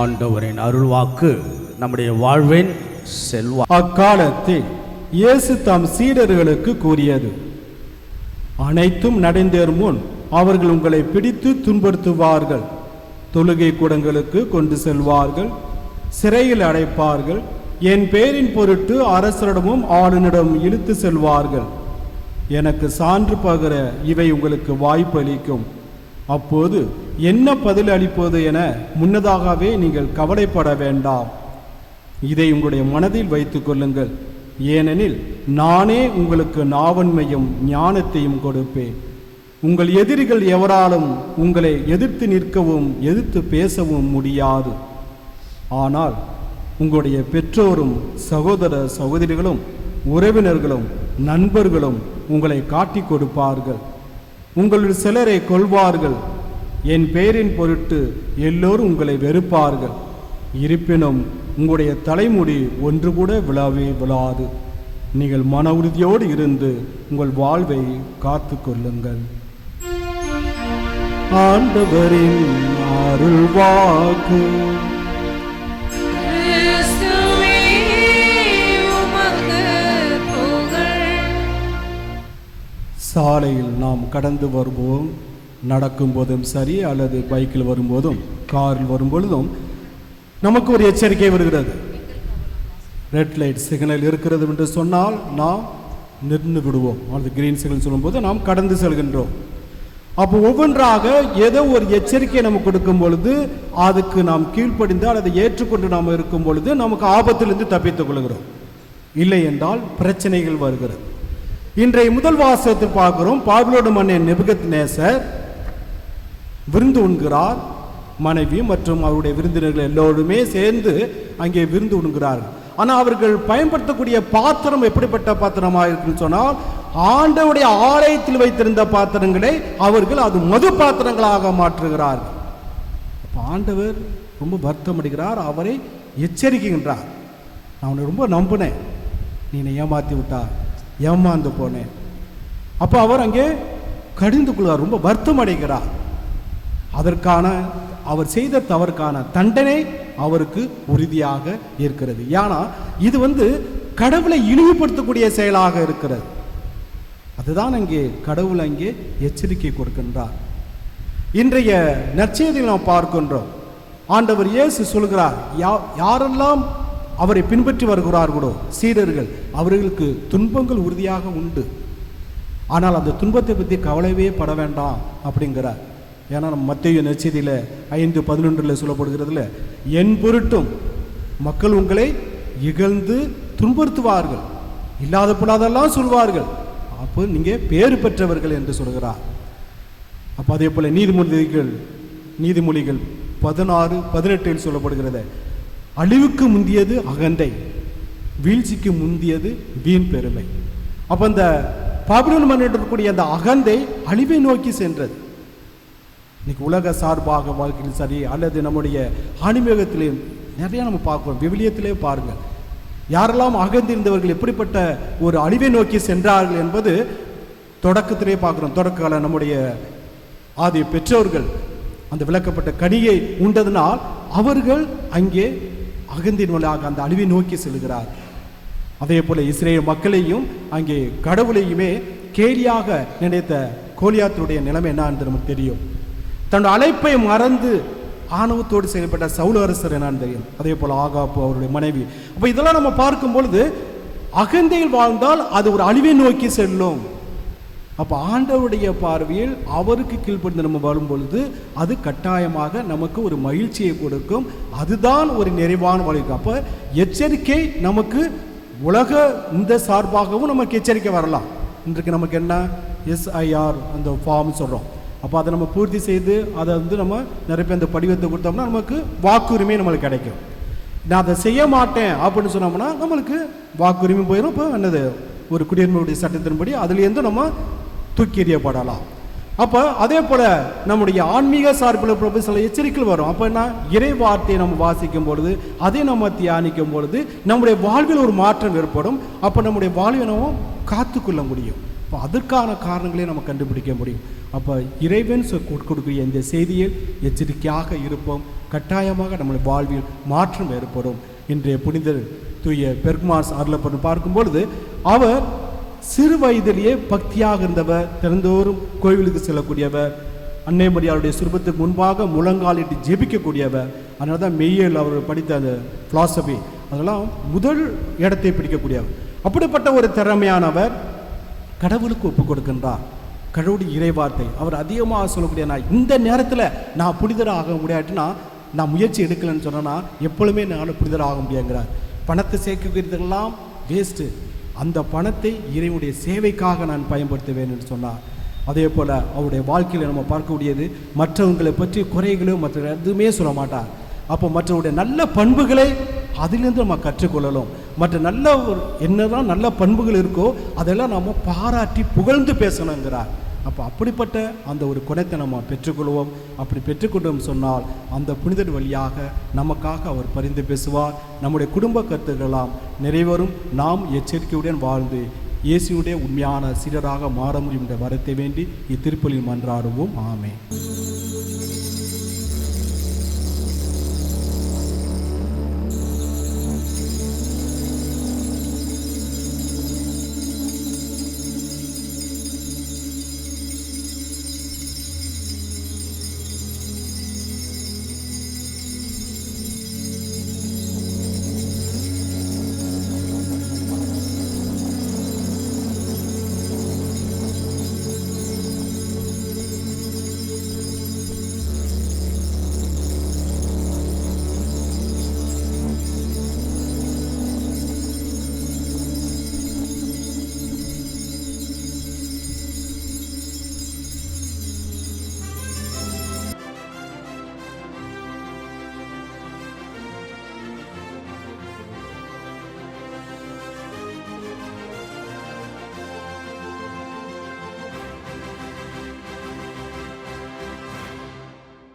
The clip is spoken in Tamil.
ஆண்டவரின் அருள்வாக்கு நம்முடைய வாழ்வின் செல்வா. அக்காலத்தில் இயேசு தம் சீடர்களுக்கு கூறியது அனைத்தும் நடந்தேர் முன் அவர்கள் உங்களை பிடித்து துன்படுத்துவார்கள் தொழுகை கூடங்களுக்கு கொண்டு செல்வார்கள் சிறையில் அடைப்பார்கள். என் பேரின் பொருட்டு அரசரிடமும் ஆளுநரிடம் இழுத்து செல்வார்கள். எனக்கு சான்று பகர இவை உங்களுக்கு வாய்ப்பு அளிக்கும் அப்போது என்ன பதில் அளிப்பது என முன்னதாகவே நீங்கள் கவலைப்பட வேண்டாம். இதை உங்களுடைய மனதில் வைத்துக் கொள்ளுங்கள். ஏனெனில் நானே உங்களுக்கு நாவன்மையும் ஞானத்தையும் கொடுப்பேன். உங்கள் எதிரிகள் எவராலும் உங்களை எதிர்த்து நிற்கவும் எதிர்த்து பேசவும் முடியாது. ஆனால் உங்களுடைய பெற்றோரும் சகோதர சகோதரிகளும் உறவினர்களும் நண்பர்களும் உங்களை காட்டி கொடுப்பார்கள். உங்களில் சிலரை கொள்வார்கள் என் பெயரின் பொருட்டு எல்லோரும் உங்களை வெறுப்பார்கள். இருப்பினும் உங்களுடைய தலைமுடி ஒன்று கூட விழாவே விழாது. நீங்கள் மன உறுதியோடு இருந்து உங்கள் வாழ்வை காத்து கொள்ளுங்கள். ஆண்டவரின் அருள் வாக்கு சாலையில் நாம் கடந்து வரும்போதும் நடக்கும்போதும் சரி அல்லது பைக்கில் வரும்போதும் காரில் வரும்பொழுதும் நமக்கு ஒரு எச்சரிக்கை வருகிறது. ரெட் லைட் சிக்னல் இருக்கிறது என்று சொன்னால் நாம் நின்று விடுவோம். அல்லது கிரீன் சிக்னல் சொல்லும்போது நாம் கடந்து செல்கின்றோம். அப்போ ஒவ்வொன்றாக ஏதோ ஒரு எச்சரிக்கை நமக்கு கொடுக்கும் பொழுது அதுக்கு நாம் கீழ்ப்படிந்தால் அல்லது ஏற்றுக்கொண்டு நாம் இருக்கும் பொழுது நமக்கு ஆபத்திலிருந்து தப்பித்துக் கொள்கிறோம். இல்லை என்றால் பிரச்சனைகள் வருகிறது. இன்றைய முதல் வாசகத்தில் பார்க்கிறோம் பாபிலோடு மன்னன் நெபுகத் நேசர் விருந்து உண்கிறார் மனைவி மற்றும் அவருடைய விருந்தினர்கள் எல்லோருமே சேர்ந்து அங்கே விருந்து உண்கிறார்கள். ஆனால் அவர்கள் பயன்படுத்தக்கூடிய பாத்திரம் எப்படிப்பட்ட பாத்திரமாக இருக்குன்னு சொன்னால் ஆண்டவுடைய ஆலயத்தில் வைத்திருந்த பாத்திரங்களை அவர்கள் அது மது பாத்திரங்களாக மாற்றுகிறார்கள். ஆண்டவர் ரொம்ப வருத்தம் அடைகிறார் அவரை எச்சரிக்கின்றார். நான் உன்னை ரொம்ப நம்பினேன். நீ என்னை ஏமாத்தி விட்டா ஏமாந்து போனேன். அப்போ அவர் அங்கே கடிந்து கொள்வார் ரொம்ப வருத்தம் அடைகிறார். அதற்கான அவர் செய்த தவறுக்கான தண்டனை அவருக்கு உறுதியாக இருக்கிறது. ஏன்னா இது வந்து கடவுளை இழிவுபடுத்தக்கூடிய செயலாக இருக்கிறது. அதுதான் அங்கே கடவுள் அங்கே எச்சரிக்கை கொடுக்கின்றார். இன்றைய நற்செய்தியில் நாம் பார்க்கின்றோம். ஆண்டவர் இயேசு சொல்கிறார் யா- யாரெல்லாம் அவரை பின்பற்றி வருகிறார்களோ சீடர்கள் அவர்களுக்கு துன்பங்கள் உறுதியாக உண்டு. ஆனால் அந்த துன்பத்தை பற்றி கவலையவே பட வேண்டாம் அப்படிங்கிறார். ஏன்னா நம்ம மத்திய நச்சதியில் ஐந்து பதினொன்றில் சொல்லப்படுகிறதுல என் பொருட்டும் மக்கள் உங்களை இகழ்ந்து துன்புறுத்துவார்கள். இல்லாத பொல்லாதெல்லாம் சொல்வார்கள். அப்போ நீங்கள் பேறு பெற்றவர்கள் என்று சொல்கிறார். அப்போ அதே போல் நீதிமொழிகள் நீதிமொழிகள் பதினாறு பதினெட்டில் சொல்லப்படுகிறது அழிவுக்கு முந்தியது அகந்தை வீழ்ச்சிக்கு முந்தியது வீண் பெருமை. அப்போ அந்த பாபிலோன் மன்னிட்டு இருக்கக்கூடிய அந்த அகந்தை அழிவை நோக்கி சென்றது. இன்னைக்கு உலக சார்பாக வாழ்க்கையில் சரி அல்லது நம்முடைய ஆன்மீகத்திலையும் நிறைய நம்ம பார்க்கிறோம். விவிலியத்திலே பாருங்கள் யாரெல்லாம் அகந்திருந்தவர்கள் எப்படிப்பட்ட ஒரு அழிவை நோக்கி சென்றார்கள் என்பது தொடக்கத்திலே பார்க்குறோம். தொடக்க கால நம்முடைய ஆதி பெற்றோர்கள் அந்த விளக்கப்பட்ட கனியை உண்டதனால் அவர்கள் அங்கே அகந்தின் வழியாக அந்த அழிவை நோக்கி செல்கிறார். அதே போல இஸ்ரேல் மக்களையும் அங்கே கடவுளையுமே கேலியாக நினைத்த கோலியாத்துடைய நிலைமை என்ன என்று நமக்கு தெரியும். தன்னுடைய அழைப்பை மறந்து ஆணவத்தோடு செயல்பட்ட சவுல அரசர் என்னான்னு தெரியும். அதே போல ஆகாப்பு அவருடைய மனைவி. அப்போ இதெல்லாம் நம்ம பார்க்கும் பொழுது அகந்தையில் வாழ்ந்தால் அது ஒரு அழிவை நோக்கி செல்லும். அப்போ ஆண்டவருடைய பார்வையில் அவருக்கு கீழ்ப்படிந்து நம்ம வரும் பொழுது அது கட்டாயமாக நமக்கு ஒரு மகிழ்ச்சியை கொடுக்கும். அதுதான் ஒரு நிறைவான வாழ்க்கை. அப்போ எச்சரிக்கை நமக்கு உலக இந்த சார்பாகவும் நமக்கு எச்சரிக்கை வரலாம். இன்றைக்கு நமக்கு என்ன? எஸ்ஐஆர் அந்த ஃபார்ம் சொல்கிறோம் அப்போ அதை நம்ம பூர்த்தி செய்து அதை வந்து நம்ம நிறைய பேர் அந்த படிவத்தை கொடுத்தோம்னா நமக்கு வாக்குரிமை நம்மளுக்கு கிடைக்கும். நான் அதை செய்ய மாட்டேன் அப்படின்னு சொன்னோம்னா நம்மளுக்கு வாக்குரிமை போயிடும் இப்போ என்னது? ஒரு குடியுரிமையுடைய சட்டத்தின்படி அதுலேருந்து நம்ம தூக்கி எறியப்படலாம். அப்போ அதே போல் நம்முடைய ஆன்மீக சார்பில் பிரபு சில எச்சரிக்கைகள் வரும். அப்போ என்ன? இறை வார்த்தையை நம்ம வாசிக்கும் பொழுது அதை நம்ம தியானிக்கும் பொழுது நம்முடைய வாழ்வில் ஒரு மாற்றம் ஏற்படும். அப்போ நம்முடைய வாழ்வை நம்ம காத்துக்கொள்ள முடியும். இப்போ அதற்கான காரணங்களையும் நம்ம கண்டுபிடிக்க முடியும். அப்போ இறைவன் சொ- கொடு- கொடுக்கிற இந்த செய்தியில் எச்சரிக்கையாக இருப்போம். கட்டாயமாக நம்முடைய வாழ்வில் மாற்றம் ஏற்படும் இன்றைய புனிதர் தூய பெர்க்மாஸ் அருளப்படும் பார்க்கும் பொழுது அவர் சிறு வயதிலேயே பக்தியாக இருந்தவர் திறந்தோறும் கோவிலுக்கு செல்லக்கூடியவர் அன்னை மரியாளுடைய சுரூபத்துக்கு முன்பாக முழங்காலிட்டு ஜெபிக்கக்கூடியவர் அதனால தான் மெய்யல் அவர் படித்த அந்த philosophy அதெல்லாம் முதல் இடத்தை பிடிக்கக்கூடியவர். அப்படிப்பட்ட ஒரு திறமையானவர் கடவுளுக்கு ஒப்பு கொடுக்கின்றார். கடவுளுடைய இறைவார்த்தை. அவர் அதிகமாக சொல்லக்கூடிய நான் இந்த நேரத்தில் நான் புனிதராக முடியாட்டினா நான் முயற்சி எடுக்கலைன்னு சொன்னேன்னா எப்பொழுதுமே நான் புனிதராக முடியாங்கிறார். பணத்தை சேர்க்கிறதெல்லாம் வேஸ்ட்டு அந்த பணத்தை இறைவனுடைய சேவைக்காக நான் பயன்படுத்துவேன் என்று சொன்னார். அதே போல் அவருடைய வாழ்க்கையில் நம்ம பார்க்கக்கூடியது மற்றவங்களை பற்றி குறைகளோ மற்ற எதுவுமே சொல்ல மாட்டார். அப்போ மற்றவருடைய நல்ல பண்புகளை அதிலிருந்து நம்ம கற்றுக்கொள்ளலாம் மற்ற நல்ல ஒரு என்னதான் நல்ல பண்புகள் இருக்கோ அதெல்லாம் நம்ம பாராட்டி புகழ்ந்து பேசணுங்கிறார். அப்போ அப்படிப்பட்ட அந்த ஒரு குணத்தை நம்ம பெற்றுக்கொள்வோம். அப்படி பெற்றுக்கொண்டோம் சொன்னால் அந்த புனிதர் வழியாக நமக்காக அவர் பரிந்து பேசுவார். நம்முடைய குடும்ப கருத்துக்களாம் நிறைவரும் நாம் எச்சரிக்கையுடன் வாழ்ந்து இயேசுடைய உண்மையான சீடராக மாற முடியும் என்ற வரத்தை வேண்டி இத்திருப்பலில் மன்றாடுவோம். ஆமே